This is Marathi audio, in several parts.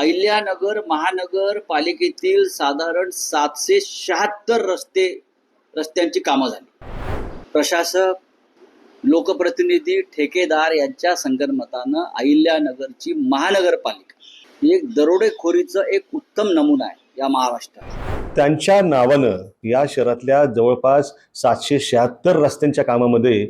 अहिल्यानगर महानगर पालिकेतील साधारण सातशे शहात्तर रस्ते रस्त्यांची कामं झाली. प्रशासक लोकप्रतिनिधी ठेकेदार यांच्या संगनमतानं अहिल्यानगरची महानगरपालिका एक दरोडेखोरीचं एक उत्तम नमुना आहे या महाराष्ट्रात. त्यांच्या नावानं या शहरातल्या जवळपास सातशे शहात्तर रस्त्यांच्या कामामध्ये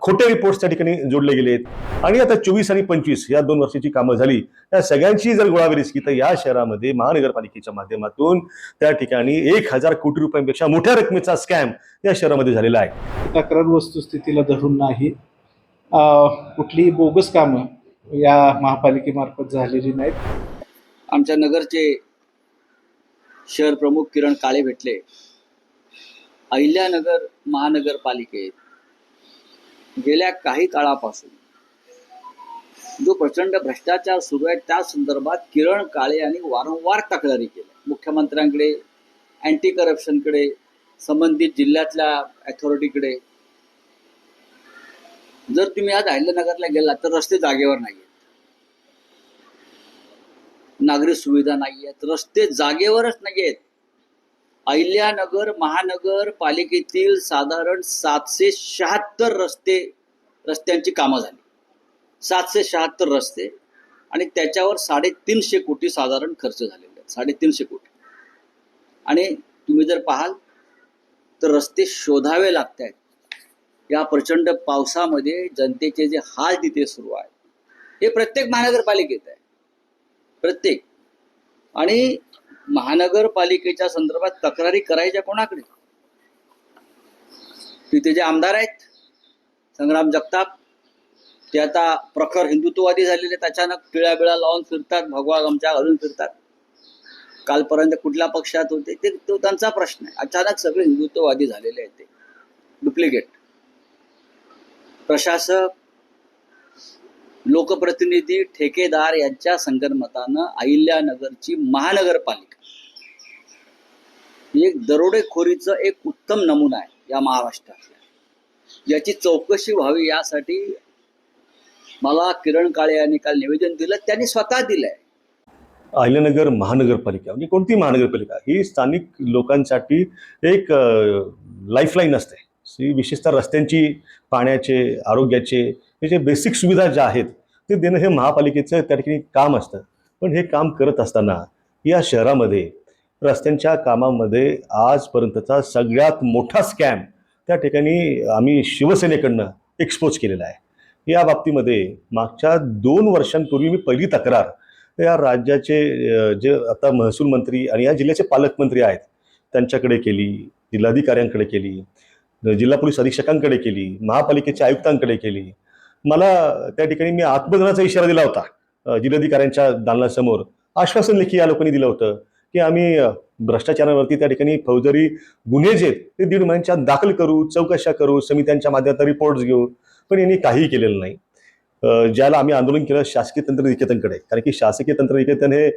खोटे रिपोर्ट्स त्या ठिकाणी जोडले गेलेत आणि आता चोवीस आणि पंचवीस या दोन वर्षाची कामं झाली. या सगळ्यांची जर गोळाबेरीज की तर या शहरामध्ये महानगरपालिकेच्या माध्यमातून त्या ठिकाणी एक हजार कोटी रुपयांपेक्षा मोठ्या रकमेचा स्कॅम या शहरामध्ये झालेला आहे. तक्रार वस्तुस्थितीला धरून नाही. अ, कुठलीही बोगस कामं या महापालिकेमार्फत झालेली नाहीत. आमच्या नगरचे शहर प्रमुख किरण काळे भेटले. अहिल्यानगर महानगरपालिकेत गेल्या काही काळापासून जो प्रचंड भ्रष्टाचार सुरू आहे त्या संदर्भात किरण काळे यांनी वारंवार तक्रारी केल्या. मुख्यमंत्र्यांकडे अँटी करप्शनकडे संबंधित जिल्ह्यातल्या अथॉरिटीकडे जर तुम्ही आज अहिल्यानगरला गेलात तर रस्ते जागेवर नाही नागरी सुविधा नाही आहेत रस्ते जागेवरच नाही आहेत अहिल्यानगर महानगर पालिकेतील साधारण सातशे शहात्तर रस्ते रस्त्यांची कामं झाली. सातशे शहात्तर रस्ते आणि त्याच्यावर साडेतीनशे कोटी साधारण खर्च झालेले आहेत. साडेतीनशे कोटी. आणि तुम्ही जर पाहाल तर रस्ते शोधावे लागत आहेत या प्रचंड पावसामध्ये जनतेचे जे हाल तिथे सुरू आहेत हे प्रत्येक महानगरपालिकेत आहे. प्रत्येक. आणि महानगरपालिकेच्या संदर्भात तक्रारी करायच्या कोणाकडे? तिथे जे आमदार आहेत संग्राम जगताप ते आता प्रखर हिंदुत्ववादी झालेले आहेत अचानक पिळ्या बिळा लावून फिरतात भगवा गमच्या घालून फिरतात. कालपर्यंत कुठल्या पक्षात होते ते तो त्यांचा प्रश्न आहे. अचानक सगळे हिंदुत्ववादी झालेले आहेत ते. डुप्लिकेट. प्रशासक लोकप्रतिनिधी ठेकेदार यांच्या संगनमतानं अहिल्यानगरची महानगरपालिका. एक दरोडेखोरीचं एक उत्तम नमुना आहे या महाराष्ट्रातल्या. याची चौकशी व्हावी यासाठी मला किरण काळे यांनी काल निवेदन दिलं त्यांनी स्वतः दिलंय. अहिल्यानगर महानगरपालिका म्हणजे कोणती महानगरपालिका? ही स्थानिक लोकांसाठी एक लाईफलाईन असते. ही विशेषतः रस्त्यांची पाण्याचे आरोग्याचे हे जे बेसिक सुविधा ज्या आहेत ते देणं हे महापालिकेचं त्या ठिकाणी काम असतं. पण हे काम करत असताना या शहरामध्ये रस्त्यांच्या कामामध्ये आजपर्यंतचा सगळ्यात मोठा स्कॅम त्या ठिकाणी आम्ही शिवसेनेकडनं एक्सपोज केलेला आहे. या बाबतीमध्ये मागच्या दोन वर्षांपूर्वी मी पहिली तक्रार या राज्याचे जे आता महसूल मंत्री आणि या जिल्ह्याचे पालकमंत्री आहेत त्यांच्याकडे केली जिल्हाधिकाऱ्यांकडे केली जिल्हा पोलीस अधीक्षकांकडे केली महापालिकेच्या आयुक्तांकडे केली. मला त्या ठिकाणी मी आत्मदनाचा इशारा दिला होता जिल्हाधिकाऱ्यांच्या दालनासमोर. आश्वासन लेखी या लोकांनी दिलं होतं की आम्ही भ्रष्टाचारावरती त्या ठिकाणी फौजदारी गुन्हे जे ते दीड महिन्यांच्या दाखल करू चौकशा करू समित्यांच्या माध्यमातून रिपोर्ट्स घेऊ. पण यांनी काहीही केलेलं नाही. ज्याला आम्ही आंदोलन केलं शासकीय तंत्र निकेतनकडे कारण की शासकीय तंत्र निकेतन हे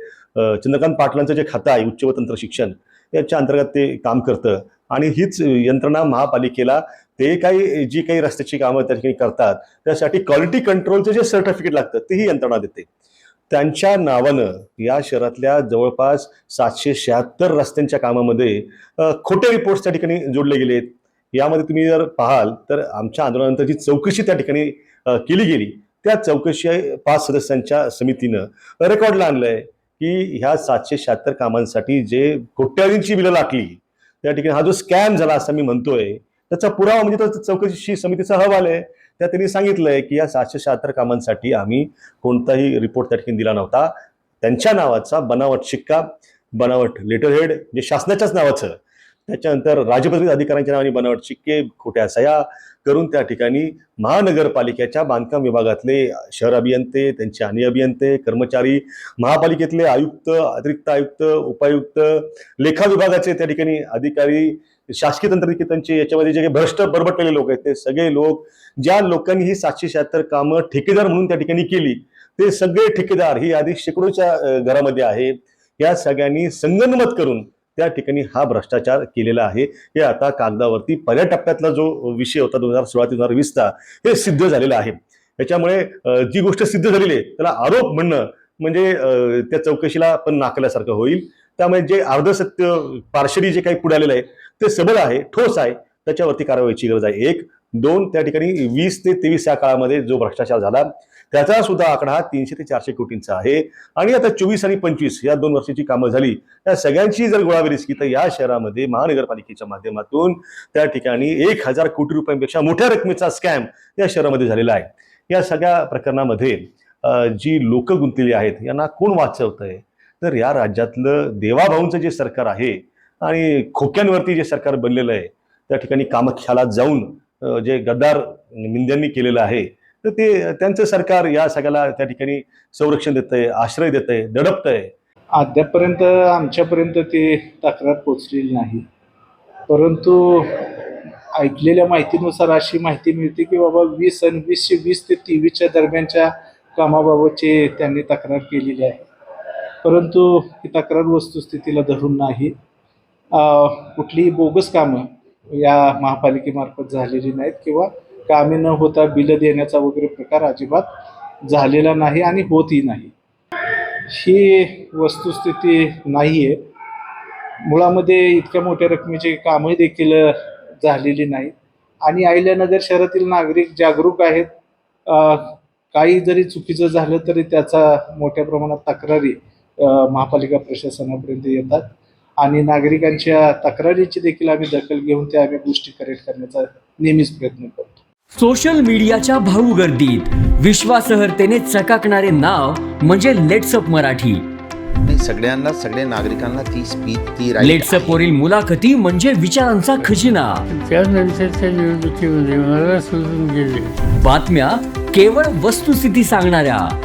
चंद्रकांत पाटलांचं जे खातं आहे उच्च व तंत्र शिक्षण याच्या अंतर्गत ते काम करतं. आणि हीच यंत्रणा महापालिकेला ते काही जी काही रस्त्याची कामं त्या ठिकाणी करतात त्यासाठी क्वालिटी कंट्रोलचं जे सर्टिफिकेट लागतं तेही यंत्रणा देते. त्यांच्या नावानं या शहरातल्या जवळपास सातशे शहात्तर रस्त्यांच्या कामामध्ये खोटे रिपोर्ट्स त्या ठिकाणी जोडले गेलेत यामध्ये तुम्ही जर पाहाल तर आमच्या आंदोलनानंतर जी चौकशी त्या ठिकाणी केली गेली त्या चौकशी पाच सदस्यांच्या समितीनं रेकॉर्डला आणलंय की ह्या सातशे शहात्तर कामांसाठी जे कोट्यावधींची बिलं लागली त्या ठिकाणी हा जो स्कॅम झाला असं मी म्हणतोय त्याचा पुरावा म्हणजे तो चौकशी समितीचा अहवाल आहे. त्या त्यांनी सांगितलंय की या सातशे शहात्तर कामांसाठी आम्ही कोणताही रिपोर्ट त्या ठिकाणी दिला नव्हता. त्यांच्या नावाचा बनावट शिक्का बनावट लेटर हेड जे शासनाच्याच नावाचं त्याच्यानंतर राजपत्रित अधिकाऱ्यांच्या नावाने बनावट शिक्के खोट्या सया करून त्या ठिकाणी महानगरपालिकेच्या बांधकाम विभागातले शहर अभियंते त्यांचे आणि अभियंते कर्मचारी महापालिकेतले आयुक्त अतिरिक्त आयुक्त उपायुक्त लेखा विभागाचे त्या ठिकाणी अधिकारी शासकीय तंत्रनिकेतनचे याच्यामध्ये जे काही भ्रष्ट बरबटलेले लोक आहेत ते सगळे लोक ज्या लोकांनी ही सातशे शहात्तर कामं ठेकेदार म्हणून त्या ठिकाणी केली ते सगळे ठेकेदार ही आधी शेकडोच्या घरामध्ये आहे. या सगळ्यांनी संगनमत करून त्या ठिकाणी हा भ्रष्टाचार केलेला आहे. हे आता कागदावरती पहिल्या टप्प्यातला जो विषय होता दोन हजार सोळा ते दोन हजार वीसचा हे सिद्ध झालेलं आहे. त्याच्यामुळे जी गोष्ट सिद्ध झालेली आहे त्याला आरोप म्हणणं म्हणजे त्या चौकशीला पण नाकल्यासारखं होईल. त्यामुळे जे अर्धसत्य पार्शली जे काही पुढे आलेलं आहे ते सबळ आहे ठोस आहे त्याच्यावरती कारवाईची गरज आहे. एक दोन त्या ठिकाणी वीस ते तेवीस या काळामध्ये जो भ्रष्टाचार झाला त्याचा सुद्धा आकडा हा तीनशे ते चारशे कोटींचा आहे. आणि आता चोवीस आणि पंचवीस या दोन वर्षाची कामं झाली या सगळ्यांची जर गोळाबेरीज की तर या शहरामध्ये महानगरपालिकेच्या माध्यमातून त्या ठिकाणी एक हजार कोटी रुपयांपेक्षा मोठ्या रकमेचा स्कॅम या शहरामध्ये झालेला आहे. या सगळ्या प्रकरणामध्ये जी लोक गुंतलेली आहेत यांना कोण वाचवत आहे तर या राज्यातलं देवाभाऊंचं जे सरकार आहे आणि खोक्यांवरती जे सरकार बनलेलं आहे त्या ठिकाणी कामाख्याला जाऊन जे गद्दार मिंद्यांनी केलेलं आहे तर ते त्यांचं सरकार या सगळ्याला त्या ठिकाणी संरक्षण देत आहे आश्रय देत आहे दडपत आहे अद्यापर्यंत आमच्यापर्यंत ती तक्रार पोचलेली नाही. परंतु ऐकलेल्या माहितीनुसार अशी माहिती मिळते की बाबा वीस आणि वीसशे वीस ते तेवीसच्या दरम्यानच्या कामाबाबतची त्यांनी तक्रार केलेली आहे. परंतु ही तक्रार वस्तुस्थितीला धरून नाही. कुठलीही बोगस कामं या महापालिकेमार्फत झालेली नाहीत किंवा कामे न होता बिलं देण्याचा वगैरे प्रकार अजिबात झालेला नाही आणि होतही नाही. ही वस्तुस्थिती नाही आहे मुळामध्ये इतक्या मोठ्या रकमेची कामही देखील झालेली नाही आणि अहिल्यानगर शहरातील नागरिक जागरूक आहेत. काही जरी चुकीचं झालं तरी त्याचा मोठ्या प्रमाणात तक्रारी महापालिका प्रशासनापर्यंत येतात. आणि नागरिकांच्या तक्रारीची देखील आम्ही दखल घेऊन त्या आम्ही गोष्टी करेक्ट करण्याचा नेहमीच प्रयत्न करतो. सोशल मीडियाच्या भाऊ गर्दीत विश्वासार्हतेने चकाकणारे नाव म्हणजे लेट्सअप मराठी. सगळ्यांना सगळ्या नागरिकांना ती स्पीच ती लेट्सअप. वरील मुलाखती म्हणजे विचारांचा खजिना. त्यानंतरच्या निवडणुकीमध्ये मला सोडून गेले. बातम्या केवळ वस्तुस्थिती सांगणाऱ्या.